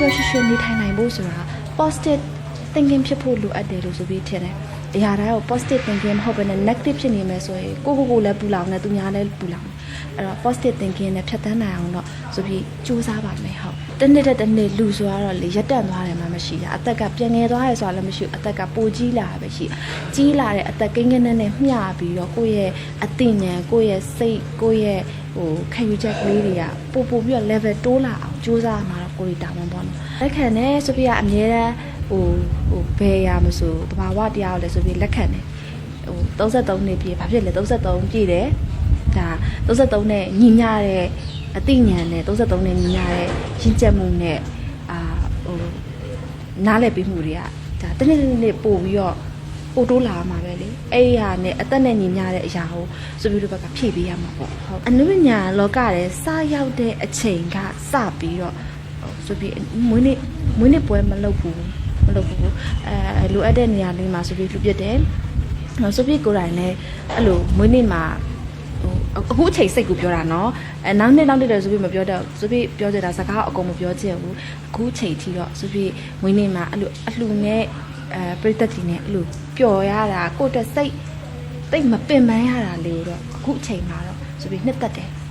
ပျော်ရွှင်ရွှင်နေထိုင်နိုင်ဖို့ဆိုတာ positive thinking ဖြစ်ဖို့လိုအပ်တယ်လို့ဆိုပြီးထင်တယ်။အရာတိုင်းကို positive thinking မဟုတ်ဘဲနဲ့ negative ဖြစ်နေမယ်ဆိုရင်ကိုယ့်ကိုယ်ကိုယ်လည်းပူလောင်နေသူများလည်းပူလောင်နေ။အဲ့တော့ positive thinking နဲ့ဖြတ်သန်းနိုင်အောင်တော့ဆိုပြီးစူးစမ်းပါမယ်ဟုတ်။တစ်နှစ်တစ်တစ်နှစ်လူဆိုတော့လေရက်တန့်သွားတယ်မှမရှိတာ။အသက်ကပြန်ငယ်သွားတယ်ဆိုတာလည်းမရှိဘူး။အသက်ကပိုကြီးလာတာပဲရှိ။ကြီးလာတဲ့အသက်ကိန်းကိန်းနဲ့နဲ့မျှပြီးတော့ကိုယ့်ရဲ့အသိဉာဏ်ကိုယ့်ရဲ့စိတ်ကိုယ့်ရဲ့ဟိုခံယူချက်ကလေးတွေကပို့ပို့ပြီးတော့ level တိုးလာအောင်စူးစမ်းမှာတော့ ကိုယ်တာဝန်ပေါ့နော်။လက်ခံနဲ့ဆိုပြီးကအမြဲတမ်းဟိုဟိုဘယ်ရမဆိုတဘာဝတရားကိုလည်းဆိုပြီးလက်ခံတယ်ဟို33နှစ်ပြည့်ဘာဖြစ်လဲ33ပြည့်တယ်ဒါ33နဲ့ညီမျှတဲ့အသိဉာဏ်နဲ့33နဲ့ညီမျှတဲ့ရင့်ကျက်မှုနဲ့အာဟိုနားလည်ပြီးမှုတွေကဒါတစ်နေ့တစ်နေ့ပို့ပြီးတော့ပို့တိုးလာမှာပဲလေအဲ့ဒီဟာနဲ့အသက်နဲ့ညီမျှတဲ့အရာကိုဆိုပြီးတော့ဘက်ကဖြည့်ပေးရမှာပေါ့ဟုတ်အနုပညာလောကရဲ့စရောက်တဲ့အချိန်ကစပြီးတော့ဟို ဆိုပြီးမွေးနေ့မွေးနေ့ပွဲမလုပ်ဘူးမလုပ်ဘူးအဲလိုအပ်တဲ့နေရာလေးမှာဆိုပြီးလူပြစ်တယ်ဟိုဆိုပြီးကိုယ်တိုင်လည်းအဲ့လိုမွေးနေ့မှာဟိုအခုအချိန်စိတ်ကိုပြောတာနော်အဲနောက်နေ့နောက်နေ့တော့ဆိုပြီးမပြောတော့ဆိုပြီးပြောကြတာစကားအကုန်မပြောချင်ဘူးအခုချိန်ထိတော့ဆိုပြီးမွေးနေ့မှာအဲ့လိုအလှူနဲ့အဲပြိသက်ကြီးနဲ့အဲ့လိုပျော်ရတာကိုယ့်တက်စိတ်တိတ်မပင်ပန်းရတာလေးကိုတော့အခုအချိန်မှာတော့ဆိုပြီးနှစ်သက်တယ်